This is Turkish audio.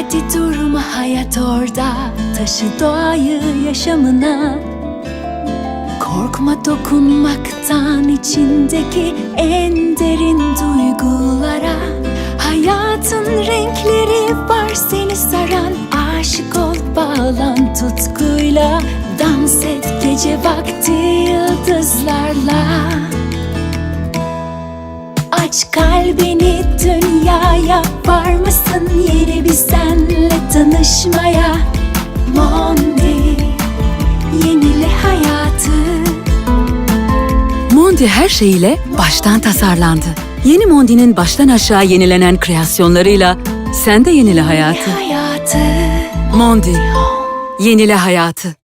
Hadi durma hayat orada Taşı doğayı yaşamına. Korkma dokunmaktan içindeki en derin duygulara. Hayatın renkleri var seni saran Aşık ol bağlan tutkuyla. Dans et gece vakti yıldızlarla. Aç kalbini dünyaya tanışmaya Mondi Yenile hayatı Mondi her şeyiyle baştan tasarlandı. Yeni Mondi'nin baştan aşağı yenilenen kreasyonlarıyla sen de yenile hayatı. Hayatı Mondi, yenile hayatı.